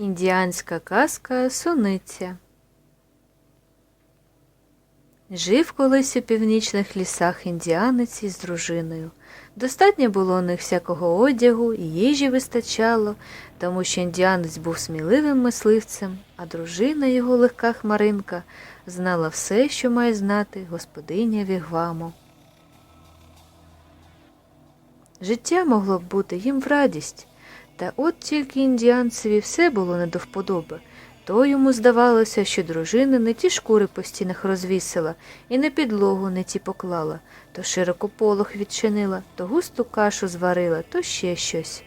Індіанська казка Суниця Жив колись у північних лісах індіанець із дружиною. Достатньо було у них всякого одягу і їжі вистачало, тому що індіанець був сміливим мисливцем, а дружина його легка хмаринка знала все, що має знати господиня Вігваму. Життя могло б бути їм в радість, та от тільки індіанцеві все було не до вподоби. То йому здавалося, що дружина не ті шкури по стінах розвісила і на підлогу не ті поклала, то широко полох відчинила, то густу кашу зварила, то ще щось.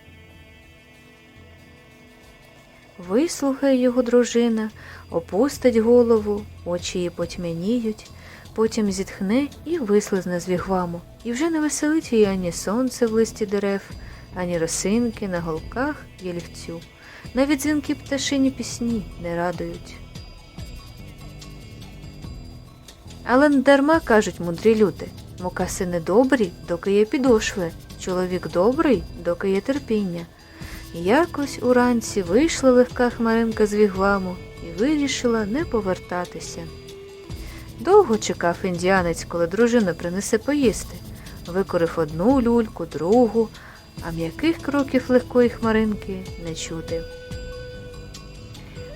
Вислухає його дружина, опустить голову, очі її потьмяніють, потім зітхне і вислизне з вігваму, і вже не веселить її ані сонце в листі дерев, ані росинки на голках ялівцю. Навіть дзвінки пташині пісні не радують. Але не дарма кажуть мудрі люди мукаси не добрі, доки є підошви, чоловік добрий, доки є терпіння. Якось уранці вийшла легка хмаринка з вігваму і вирішила не повертатися. Довго чекав індіанець, коли дружина принесе поїсти. Викорив одну люльку, другу, а м'яких кроків легкої хмаринки не чути.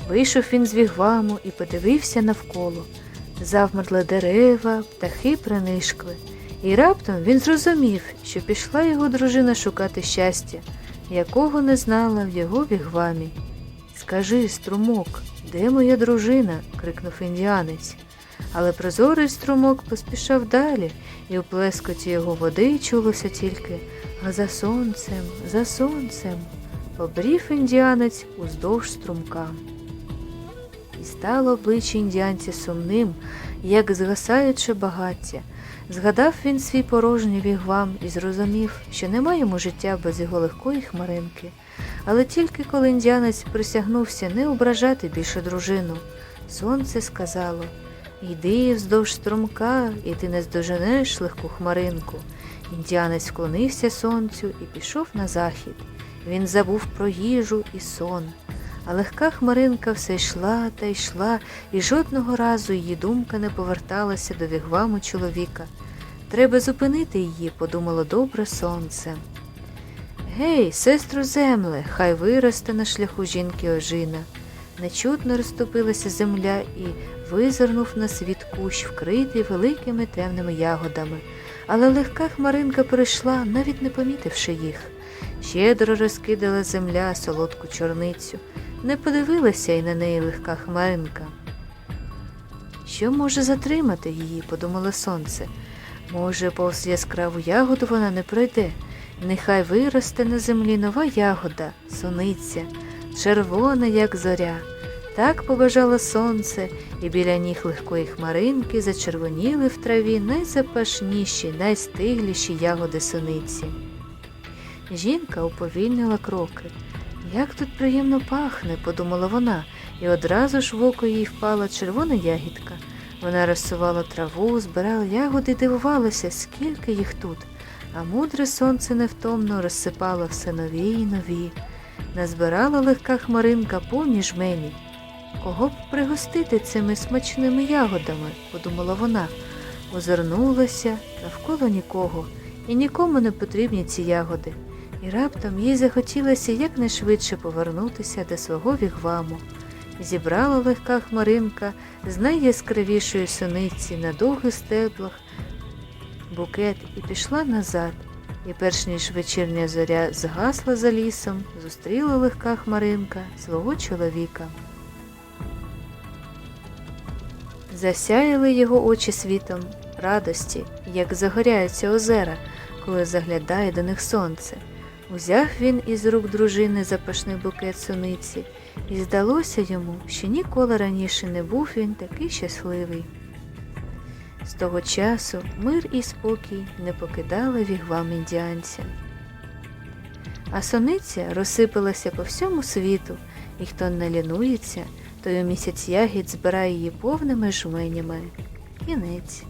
Вийшов він з вігваму і подивився навколо. Завмерли дерева, птахи принишкли, і раптом він зрозумів, що пішла його дружина шукати щастя, якого не знала в його вігвамі. Скажи, струмок, де моя дружина? крикнув індіанець. Але прозорий струмок поспішав далі, і у плескоті його води чулося тільки а за сонцем, за сонцем. Побрів індіанець уздовж струмка. І стало обличчя індіанця сумним, як згасаюче багаття. Згадав він свій порожній вігвам і зрозумів, що нема йому життя без його легкої хмаринки. Але тільки коли індіанець присягнувся не ображати більше дружину, сонце сказало Йди вздовж струмка, і ти не здоженеш легку хмаринку. Індіанець вклонився сонцю і пішов на захід. Він забув про їжу і сон. А легка хмаринка все йшла та йшла, і жодного разу її думка не поверталася до вігваму чоловіка. Треба зупинити її, подумало добре сонце. Гей, сестру земле, хай виросте на шляху жінки ожина. Нечутно розступилася земля і визирнув на світ кущ, вкритий великими темними ягодами, але легка хмаринка прийшла, навіть не помітивши їх. Щедро розкидала земля солодку чорницю, не подивилася й на неї легка хмаринка. Що може затримати її, подумало сонце. Може, повз яскраву ягоду вона не пройде. Нехай виросте на землі нова ягода, суниця, червона, як зоря. Так побажало сонце, і біля ніг легкої хмаринки зачервоніли в траві найзапашніші, найстигліші ягоди суниці. Жінка уповільнила кроки. Як тут приємно пахне, подумала вона, і одразу ж в око їй впала червона ягідка. Вона розсувала траву, збирала ягоди і дивувалася, скільки їх тут, а мудре сонце невтомно розсипало все нові й нові. Назбирала легка хмаринка повні жмені. Кого б пригостити цими смачними ягодами, подумала вона, озирнулася навколо нікого, і нікому не потрібні ці ягоди. І раптом їй захотілося якнайшвидше повернутися до свого вігваму. Зібрала легка хмаринка з найяскравішої суниці на довгих стеблах букет і пішла назад. І перш ніж вечірня зоря згасла за лісом, зустріла легка хмаринка свого чоловіка. Засяяли його очі світом радості, як загоряються озера, коли заглядає до них сонце. Узяв він із рук дружини запашний букет суниці, і здалося йому, що ніколи раніше не був він такий щасливий. З того часу мир і спокій не покидали вігвам індіанця. А сониця розсипалася по всьому світу, і хто не лінується, у місяць ягід збирає її повними жменями. Кінець.